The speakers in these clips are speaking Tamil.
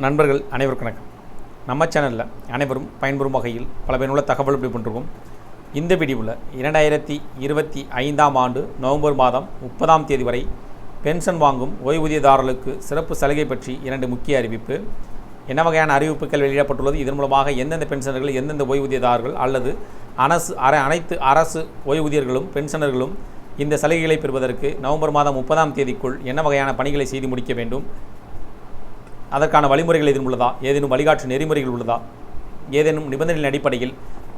நண்பர்கள் அனைவருக்கும் வணக்கம். நம்ம சேனலில் அனைவரும் பயன்பெறும் வகையில் பல பயனுள்ள தகவல் இப்படி பண்ணிருக்கோம் இந்த வீடியோவில் இரண்டாயிரத்தி இருபத்தி ஐந்தாம் ஆண்டு நவம்பர் மாதம் முப்பதாம் தேதி வரை பென்ஷன் வாங்கும் ஓய்வூதியதாரர்களுக்கு சிறப்பு சலுகை பற்றி இரண்டு முக்கிய அறிவிப்பு. என்ன வகையான அறிவிப்புகள் வெளியிடப்பட்டுள்ளது? இதன் மூலமாக எந்தெந்த பென்ஷனர்கள் எந்தெந்த ஓய்வூதியதாரர்கள் அல்லது அரசு அர அனைத்து அரசு ஓய்வூதியர்களும் பென்ஷனர்களும் இந்த சலுகைகளை பெறுவதற்கு நவம்பர் மாதம் முப்பதாம் தேதிக்குள் என்ன வகையான பணிகளை செய்து முடிக்க வேண்டும்? அதற்கான வழிமுறைகள் எதுவும் உள்ளதா? ஏதேனும் வழிகாட்டு நெறிமுறைகள் உள்ளதா? ஏதேனும் நிபந்தனைகளின் அடிப்படையில்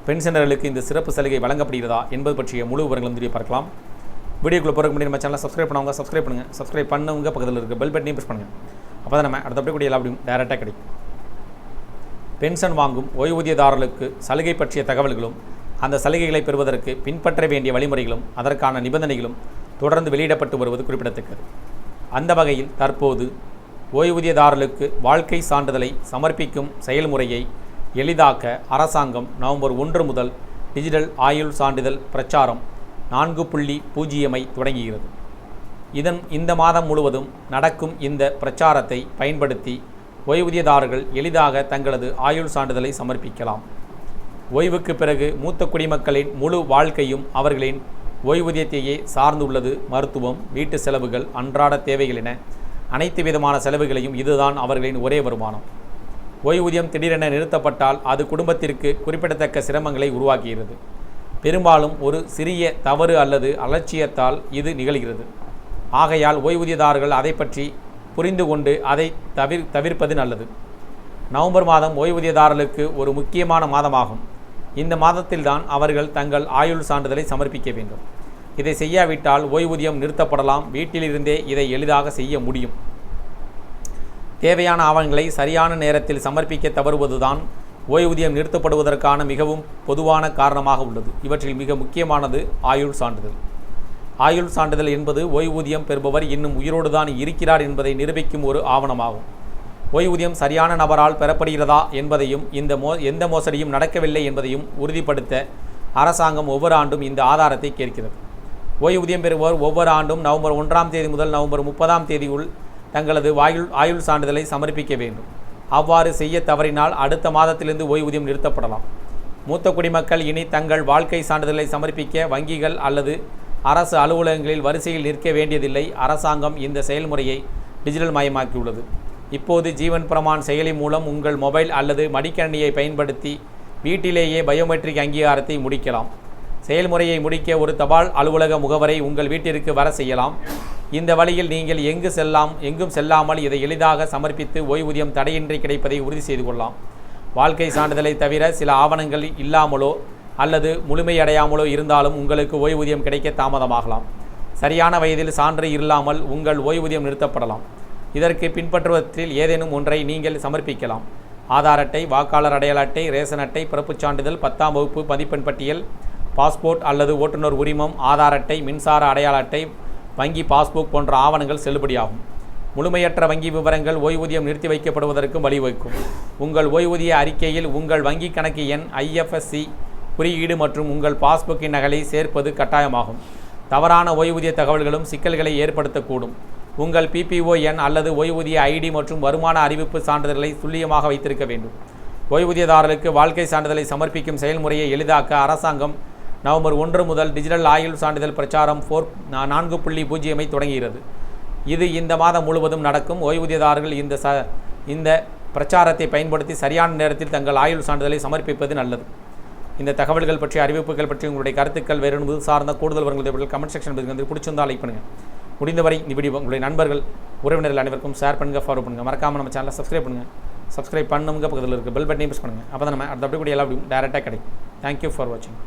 பென்ஷனர்களுக்கு இந்த சிறப்பு சலுகை வழங்கப்படுகிறதா என்பது பற்றிய முழு விவரங்களும் தெரிய பார்க்கலாம். வீடியோக்குள்ளே போகிறதுக்கு முன்னாடி நம்ம சேனலை சப்ஸ்கிரைப் பண்ணவங்க சப்ஸ்கிரைப் பண்ணுங்கள் சப்ஸ்கிரைப் பண்ணவங்க பக்கத்தில் இருக்க பெல் பட்டனையும் ப்ரெஸ் பண்ணுங்கள் அப்போ தான் நம்ம அடுத்தபடி கூடிய எல்லா அப்படியும் டேரெக்டாக கிடைக்கும். பென்ஷன் வாங்கும் ஓய்வூதியதாரர்களுக்கு சலுகை பற்றிய தகவல்களும் அந்த சலுகைகளை பெறுவதற்கு பின்பற்ற வேண்டிய வழிமுறைகளும் அதற்கான நிபந்தனைகளும் தொடர்ந்து வெளியிடப்பட்டு வருவது குறிப்பிடத்தக்கது. அந்த வகையில் தற்போது ஓய்வூதியதாரர்களுக்கு வாழ்க்கை சான்றிதழை சமர்ப்பிக்கும் செயல்முறையை எளிதாக்க அரசாங்கம் நவம்பர் ஒன்று முதல் டிஜிட்டல் ஆயுள் சான்றிதழ் பிரச்சாரம் நான்கு புள்ளி பூஜ்ஜியமை தொடங்குகிறது. இதன் இந்த மாதம் முழுவதும் நடக்கும் இந்த பிரச்சாரத்தை பயன்படுத்தி ஓய்வூதியதாரர்கள் எளிதாக தங்களது ஆயுள் சான்றிதழை சமர்ப்பிக்கலாம். ஓய்வுக்கு பிறகு மூத்த குடிமக்களின் முழு வாழ்க்கையும் அவர்களின் ஓய்வூதியத்தையே சார்ந்துள்ளது மருத்துவம் வீட்டு செலவுகள் அன்றாட தேவைகள் என அனைத்து விதமான செலவுகளையும் இதுதான் அவர்களின் ஒரே வருமானம். ஓய்வூதியம் திடீரென நிறுத்தப்பட்டால் அது குடும்பத்திற்கு குறிப்பிடத்தக்க சிரமங்களை உருவாக்குகிறது. பெரும்பாலும் ஒரு சிறிய தவறு அல்லது அலட்சியத்தால் இது நிகழ்கிறது. ஆகையால் ஓய்வூதியதாரர்கள் அதை பற்றி புரிந்து கொண்டு அதை தவிர் தவிர்ப்பது நல்லது. நவம்பர் மாதம் ஓய்வூதியதாரர்களுக்கு ஒரு முக்கியமான மாதமாகும். இந்த மாதத்தில்தான் அவர்கள் தங்கள் ஆயுள் சான்றிதழை சமர்ப்பிக்க வேண்டும். இதை செய்யாவிட்டால் ஓய்வூதியம் நிறுத்தப்படலாம். வீட்டிலிருந்தே இதை எளிதாக செய்ய முடியும். தேவையான ஆவணங்களை சரியான நேரத்தில் சமர்ப்பிக்க தவறுவதுதான் ஓய்வூதியம் நிறுத்தப்படுவதற்கான மிகவும் பொதுவான காரணமாக உள்ளது. இவற்றில் மிக முக்கியமானது ஆயுள் சான்றிதழ். ஆயுள் சான்றிதழ் என்பது ஓய்வூதியம் பெறுபவர் இன்னும் உயிரோடு தான் இருக்கிறார் என்பதை நிரூபிக்கும் ஒரு ஆவணமாகும். ஓய்வூதியம் சரியான நபரால் பெறப்படுகிறதா என்பதையும் இந்த மோ எந்த மோசடியும் நடக்கவில்லை என்பதையும் உறுதிப்படுத்த அரசாங்கம் ஒவ்வொரு ஆண்டும் இந்த ஆதாரத்தை கேட்கிறது. ஓய்வூதியம் பெறுவோர் ஒவ்வொரு ஆண்டும் நவம்பர் ஒன்றாம் தேதி முதல் நவம்பர் முப்பதாம் தேதியுள் தங்களது வாயுள் ஆயுள் சான்றிதழை சமர்ப்பிக்க வேண்டும். அவ்வாறு செய்ய தவறினால் அடுத்த மாதத்திலிருந்து ஓய்வூதியம் நிறுத்தப்படலாம். மூத்த குடிமக்கள் இனி தங்கள் வாழ்க்கை சான்றிதழை சமர்ப்பிக்க வங்கிகள் அல்லது அரசு அலுவலகங்களில் வரிசையில் நிற்க வேண்டியதில்லை. அரசாங்கம் இந்த செயல்முறையை டிஜிட்டல் மயமாக்கியுள்ளது. இப்போது ஜீவன் பிரமான் செயலி மூலம் உங்கள் மொபைல் அல்லது மடிக்கணினியை பயன்படுத்தி வீட்டிலேயே பயோமெட்ரிக் அங்கீகாரத்தை முடிக்கலாம். செயல்முறையை முடிக்க ஒரு தபால் அலுவலக முகவரை உங்கள் வீட்டிற்கு வர செய்யலாம். இந்த வழியில் நீங்கள் எங்கு செல்லாம் எங்கும் செல்லாமல் இதை எளிதாக சமர்ப்பித்து ஓய்வூதியம் தடையின்றி கிடைப்பதை உறுதி செய்து கொள்ளலாம். வாழ்க்கை சான்றிதழை தவிர சில ஆவணங்கள் இல்லாமலோ அல்லது முழுமையடையாமலோ இருந்தாலும் உங்களுக்கு ஓய்வூதியம் கிடைக்க தாமதமாகலாம். சரியான வயதில் சான்று இல்லாமல் உங்கள் ஓய்வூதியம் நிறுத்தப்படலாம். இதற்கு பின்பற்றுவதில் ஏதேனும் ஒன்றை நீங்கள் சமர்ப்பிக்கலாம். ஆதார் அட்டை வாக்காளர் அடையாள அட்டை ரேஷன் அட்டை பிறப்புச் சான்றிதழ் பத்தாம் வகுப்பு மதிப்பெண் பட்டியல் பாஸ்போர்ட் அல்லது ஓட்டுநர் உரிமம் ஆதார் அட்டை மின்சார அடையாள அட்டை வங்கி பாஸ்புக் போன்ற ஆவணங்கள் செல்லுபடியாகும். முழுமையற்ற வங்கி விவரங்கள் ஓய்வூதியம் நிறுத்தி வைக்கப்படுவதற்கும் வழிவகுக்கும் உங்கள் ஓய்வூதிய அறிக்கையில் உங்கள் வங்கி கணக்கு எண் ஐஎஃப்எஸ்சி குறியீடு மற்றும் உங்கள் பாஸ்புக்கின் நகலை சேர்ப்பது கட்டாயமாகும். தவறான ஓய்வூதிய தகவல்களும் சிக்கல்களை ஏற்படுத்தக்கூடும். உங்கள் பிபிஓ எண் அல்லது ஓய்வூதிய ஐடி மற்றும் வருமான அறிவிப்பு சான்றிதழ்களை துல்லியமாக வைத்திருக்க வேண்டும். ஓய்வூதியதாரர்களுக்கு வாழ்க்கை சான்றிதழை சமர்ப்பிக்கும் செயல்முறையை எளிதாக்க அரசாங்கம் நவம்பர் ஒன்று முதல் டிஜிட்டல் ஆயுள் சான்றிதழ் பிரச்சாரம் ஃபோர் நான்கு புள்ளி பூஜ்ஜியமை தொடங்குகிறது இது இந்த மாதம் முழுவதும் நடக்கும். ஓய்வூதியதாரர்கள் இந்த ச இந்த பிரச்சாரத்தை பயன்படுத்தி சரியான நேரத்தில் தங்கள் ஆயுள் சான்றிதழை சமர்ப்பிப்பது நல்லது. இந்த தகவல்கள் பற்றி அறிவிப்புகள் பற்றி உங்களுடைய கருத்துக்கள் வேறு சார்ந்த கூடுதல் வருங்களை கமெண்ட் செக்ஷன் வந்து பிடிச்சிருந்தால் லைக் பண்ணுங்கள் முடிந்தவரை இந்த வீடியோ உங்களுடைய நண்பர்கள் உறவினர்கள் அனைவருக்கும் ஷேர் பண்ணுங்கள் ஃபாலோ பண்ணுங்கள் மறக்காமல் நம்ம சேனலை சப்ஸ்கிரைப் பண்ணுங்கள் சப்ஸ்கிரைப் பண்ணுங்க பக்கத்தில் இருக்க பெல் பட்டனையும் ப்ரெஸ் பண்ணுங்கள் அப்போ தான் நம்ம அடுத்த அப்படி கூட எல்லா டேரெக்டாக கிடைக்கும். தேங்க்யூ ஃபார் வாட்சிங்